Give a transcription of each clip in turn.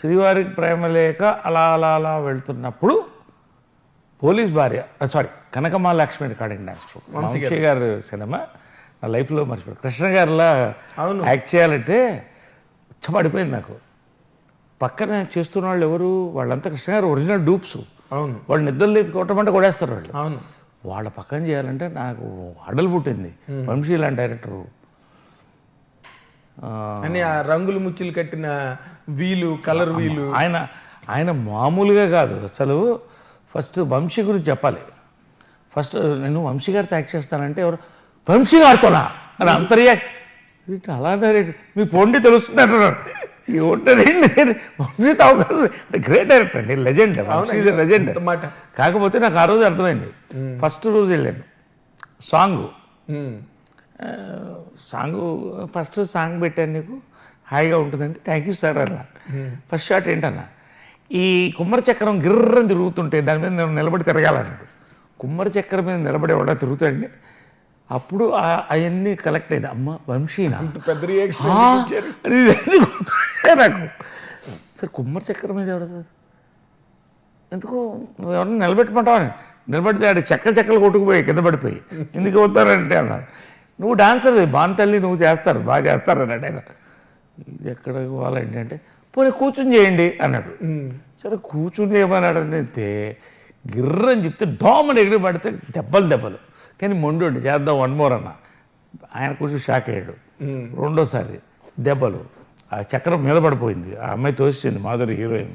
శ్రీవారికి ప్రేమ లేక అలా అలా అలా వెళ్తున్నప్పుడు పోలీస్ భార్య sorry Kanakamma Lakshmi recording dance Vamsi garu. Cinema. నా లైఫ్లో మర్చిపోయి కృష్ణ గారిలా అవును. యాక్ట్ చేయాలంటే పడిపోయింది నాకు. పక్కన చేస్తున్న వాళ్ళు ఎవరు? వాళ్ళంతా కృష్ణ గారు ఒరిజినల్ డూప్స్. అవును. వాళ్ళు నిద్రలు లేపి కొట్టమంటే కొడేస్తారు వాళ్ళు. అవును. వాళ్ళ పక్కన చేయాలంటే నాకు అడలు పుట్టింది. వంశీ లాంటి డైరెక్టరు. అని ఆ రంగులు ముచ్చులు కట్టిన వీలు కలర్ వీలు. ఆయన ఆయన మామూలుగా కాదు. అసలు ఫస్ట్ వంశీ గురించి చెప్పాలి. ఫస్ట్ నేను వంశీ గారితో యాక్ట్ చేస్తానంటే ఎవరు వంశీ గారితోనా? అని అంతర్యా ఇది అలా డైరెక్ట్ మీ పొండి తెలుస్తుంది అంటున్నాడు వంశీతో అవకాశం అంటే గ్రేట్ డైరెక్టర్ అండి. లెజెండ్ లెజెండ్ అంత కాకపోతే నాకు ఆ రోజు అర్థమైంది. ఫస్ట్ రోజు వెళ్ళాను. సాంగ్. సాంగ్ ఫస్ట్ సాంగ్ పెట్టాను నీకు హాయిగా ఉంటుందంటే థ్యాంక్ యూ సార్ అన్న. ఫస్ట్ షాట్ ఏంటన్నా ఈ కుమ్మరి చక్రం గిర్రం తిరుగుతుంటే దాని మీద నేను నిలబడి తిరగాలన్నాడు కుమ్మరి చక్రం మీద నిలబడి ఎవడా తిరుగుతాడండి? అప్పుడు అవన్నీ కలెక్ట్ అయింది. అమ్మ వంశీనా? పెద్ద నాకు. సార్ కుమ్మరి చక్రం మీద ఎవడ ఎందుకు నువ్వు ఎవరిని నిలబెట్టమంటావని నిలబెడితే ఆడి చెక్కలు చెక్కలు కొట్టుకుపోయి కింద పడిపోయి. ఎందుకు వస్తారంటే అన్నాడు నువ్వు డాన్సర్ బాన్ తల్లి నువ్వు చేస్తారు బాగా చేస్తారు అన్నాడు ఆయన. ఇది ఎక్కడ పోవాలండి అంటే పోనీ కూర్చుని చేయండి అన్నాడు. సరే కూర్చుని చేయమన్నాడు అంతే గిర్రని చెప్తే దోమని ఎగిరి పడితే దెబ్బలు దెబ్బలు. కానీ మొండి చేద్దాం వన్ మోర్ అన్న. ఆయన కొంచెం షాక్ అయ్యాడు. రెండోసారి దెబ్బలు. ఆ చక్రం మీద పడిపోయింది. ఆ అమ్మాయి తోసింది మాధురి హీరోయిన్.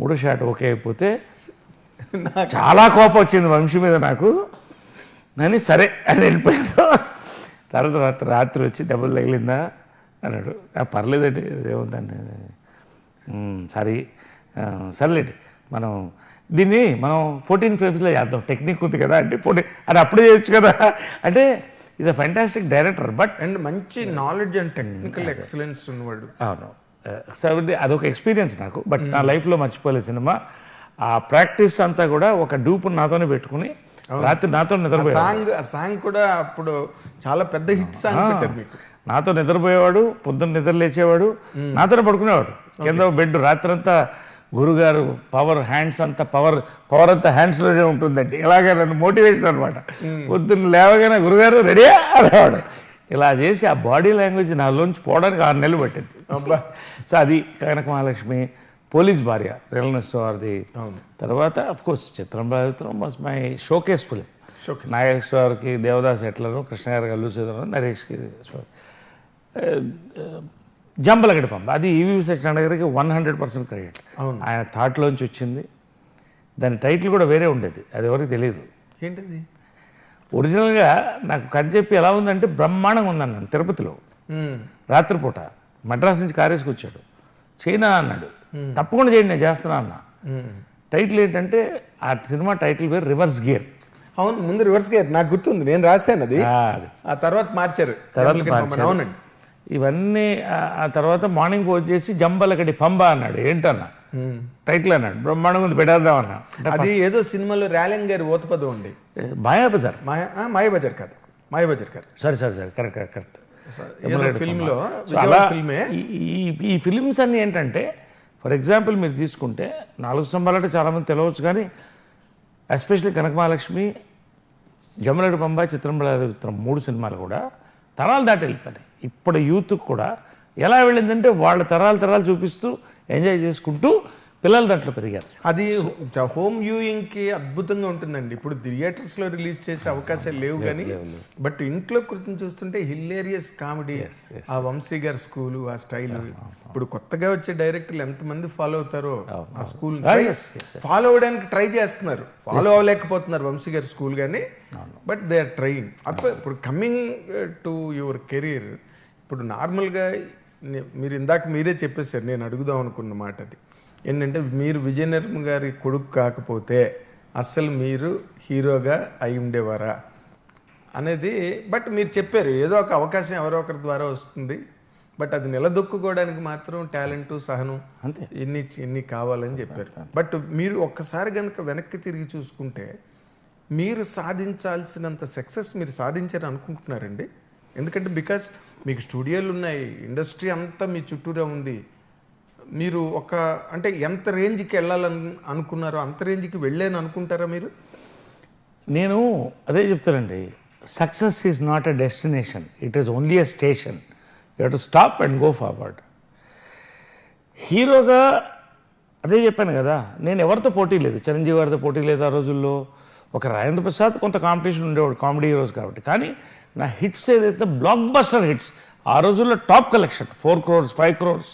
మూడో షాట్ ఓకే అయిపోతే చాలా కోపం వచ్చింది వంశీ మీద నాకు. అని సరే అని వెళ్ళిపోయాను తర్వాత రాత్రి రాత్రి వచ్చి దెబ్బలు తగిలిందా? అన్నాడు. "ఆ, పర్లేదండి ఏముందండి? సారీ. సర్లేండి మనం దీన్ని మనం ఫోర్టీన్ ఫ్రేమ్స్లో చేద్దాం. టెక్నిక్ ఉంది కదా అంటే ఫోర్టీన్ అది అప్పుడే చేయొచ్చు కదా. అంటే is a fantastic director but and మంచి నాలెడ్జ్ అండ్ టెక్నికల్ ఎక్సలెన్స్ ఉన్నవాడు. అవును. కాబట్టి అదొక ఎక్స్పీరియన్స్ నాకు బట్ నా లైఫ్లో మర్చిపోలేదు సినిమా. ఆ ప్రాక్టీస్ అంతా కూడా ఒక డూపు నాతోనే పెట్టుకుని రాత్రి నాతో నిద్రపోయాడు సాంగ్ ఆ సాంగ్ కూడా అప్పుడు చాలా పెద్ద హిట్ సాంగ్ పెట్టారు మీకు. నాతో నిద్రపోయేవాడు పొద్దున్న నిద్ర లేచేవాడు నాతోనే పడుకునేవాడు. కింద బెడ్ రాత్రంతా గురుగారు పవర్ హ్యాండ్స్ అంతా పవర్ పవర్ అంతా హ్యాండ్స్లోనే ఉంటుందండి. ఇలాగే నన్ను మోటివేషన్ అనమాట పొద్దున్న లేవగానే గురుగారు రెడీయా? అనేవాడు. ఇలా చేసి ఆ బాడీ లాంగ్వేజ్ నాలోంచి పోవడానికి ఆరు నెలలు పట్టింది. సో అది కనక మహాలక్ష్మి పోలీస్ భార్య రియల్నెస్ వారిది తర్వాత అఫ్ కోర్స్ చిత్రం చిత్రం was my showcase film Showcase. నాగేశ్వరకి దేవదాస్ ఎట్లను కృష్ణ గారు అల్లు సీతారాం నరేష్కి జంబలగడి పంప. అది ఈవి సత్యనారాయణ గారికి వన్ హండ్రెడ్ పర్సెంట్ క్రెడిట్. అవును. ఆయన థాట్లోంచి వచ్చింది. దాని టైటిల్ కూడా వేరే ఉండేది. అది ఎవరికి తెలియదు ఏంటిది? ఒరిజినల్గా నాకు కథ చెప్పి ఎలా ఉందంటే బ్రహ్మాండంగా ఉందన్నాను తిరుపతిలో. రాత్రిపూట. మద్రాస్ నుంచి కారేసుకు వచ్చాడు చైనా అన్నాడు. తప్పకుండా చేయండి నేను చేస్తున్నా అన్న. టైటిల్ ఏంటంటే ఆ సినిమా టైటిల్ పేరు రివర్స్ గేర్ అవును ముందు రివర్స్ గేర్ నాకు గుర్తుంది నేను రాశాను అది. ఆ తర్వాత మార్చారు. తర్వాత. అవునండి. ఇవన్నీ ఆ- తర్వాత మార్నింగ్ ఫోన్ చేసి జంబలకడి పంబ అన్నాడు. ఏంటన్నా. టైటిల్ అన్నాడు. బ్రహ్మాండంగా ఉంది పెట్టేద్దాం అన్నా. అది ఏదో సినిమాలో ర్యాలింగ్ గారి ఓతపదం ఉంది మాయాబజార్. మాయ మాయబజార్ కాదు. మాయబజార్ కాదు. సరే సరే సరే కరెక్ట్ కరెక్ట్ ఫిల్మ్. లో ఫిల్మే ఈ ఫిలిమ్స్ అన్నీ ఏంటంటే ఫర్ ఎగ్జాంపుల్ మీరు తీసుకుంటే నాలుగు స్తంభాలు అంటే చాలామంది తెలవచ్చు కానీ ఎస్పెషల్లీ కనక మహాలక్ష్మి జమలడి పంబ చిత్రం చిత్రం మూడు సినిమాలు కూడా తరాలు దాటి వెళ్ళిపోయాయి ఇప్పుడు యూత్కి కూడా ఎలా వెళ్ళిందంటే వాళ్ళ తరాలు తరాలు చూపిస్తూ ఎంజాయ్ చేసుకుంటూ పిల్లలు దాంట్లో పెరిగారు. అది హోమ్ వ్యూయింగ్కి అద్భుతంగా ఉంటుందండి. ఇప్పుడు థియేటర్స్లో రిలీజ్ చేసే అవకాశాలు లేవు కానీ బట్ ఇంట్లో కూర్చొని చూస్తుంటే హిల్లేరియస్ కామెడీ ఆ వంశీ గారి స్కూల్ ఆ స్టైల్. ఇప్పుడు కొత్తగా వచ్చే డైరెక్టర్లు ఎంతమంది ఫాలో అవుతారో ఆ స్కూల్ yes, ఫాలో అవడానికి ట్రై చేస్తున్నారు. ఫాలో అవ్వలేకపోతున్నారు వంశీ గారి స్కూల్ కానీ బట్ దే ఆర్ ట్రయింగ్. అప్పుడు ఇప్పుడు కమింగ్ టు యువర్ కెరీర్ ఇప్పుడు నార్మల్గా మీరు ఇందాక మీరే చెప్పేశారు నేను అడుగుదాం అనుకున్న మాట అది ఏంటంటే మీరు విజయనగరం గారి కొడుకు కాకపోతే అస్సలు మీరు హీరోగా అయి ఉండేవారా అనేది బట్ మీరు చెప్పారు ఏదో ఒక అవకాశం ఎవరో ఒకరి ద్వారా వస్తుంది. బట్ అది నిలదొక్కుకోవడానికి మాత్రం టాలెంట్ సహనం అంతే. ఇన్ని ఇన్ని కావాలని చెప్పారు. బట్ మీరు ఒక్కసారి కనుక వెనక్కి తిరిగి చూసుకుంటే మీరు సాధించాల్సినంత సక్సెస్ మీరు సాధించారు అనుకుంటున్నారండి? ఎందుకంటే బికాస్ మీకు స్టూడియోలు ఉన్నాయి ఇండస్ట్రీ అంతా మీ చుట్టూరా ఉంది. మీరు ఒక అంటే ఎంత రేంజ్కి వెళ్ళాలని అనుకున్నారో అంత రేంజ్కి వెళ్ళాను అనుకుంటారా మీరు? నేను అదే చెప్తానండి. Success is not a destination. It is only a station. You to stop and go forward. హీరోగా అదే చెప్పాను కదా నేను ఎవరితో పోటీ లేదు. చిరంజీవి గారితో పోటీ లేదు ఆ రోజుల్లో. ఒక రాజేంద్ర ప్రసాద్ కొంత కాంపిటీషన్ ఉండేవాడు కామెడీ హీరోస్ కాబట్టి. కానీ నా హిట్స్ ఏదైతే బ్లాక్ బస్టర్ హిట్స్ ఆ రోజుల్లో top collection four crores five crores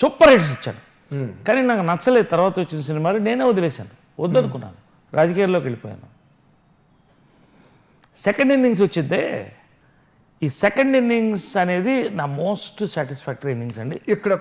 super hits ఇచ్చాను కానీ నాకు నచ్చలేదు తర్వాత వచ్చిన సినిమాలు నేనే వదిలేశాను. వద్దనుకున్నాను. రాజకీయాల్లోకి వెళ్ళిపోయాను. సెకండ్ ఇన్నింగ్స్ వచ్చిందే. ఈ సెకండ్ ఇన్నింగ్స్ అనేది నా మోస్ట్ సాటిస్ఫాక్టరీ ఇన్నింగ్స్ అండి. ఇక్కడ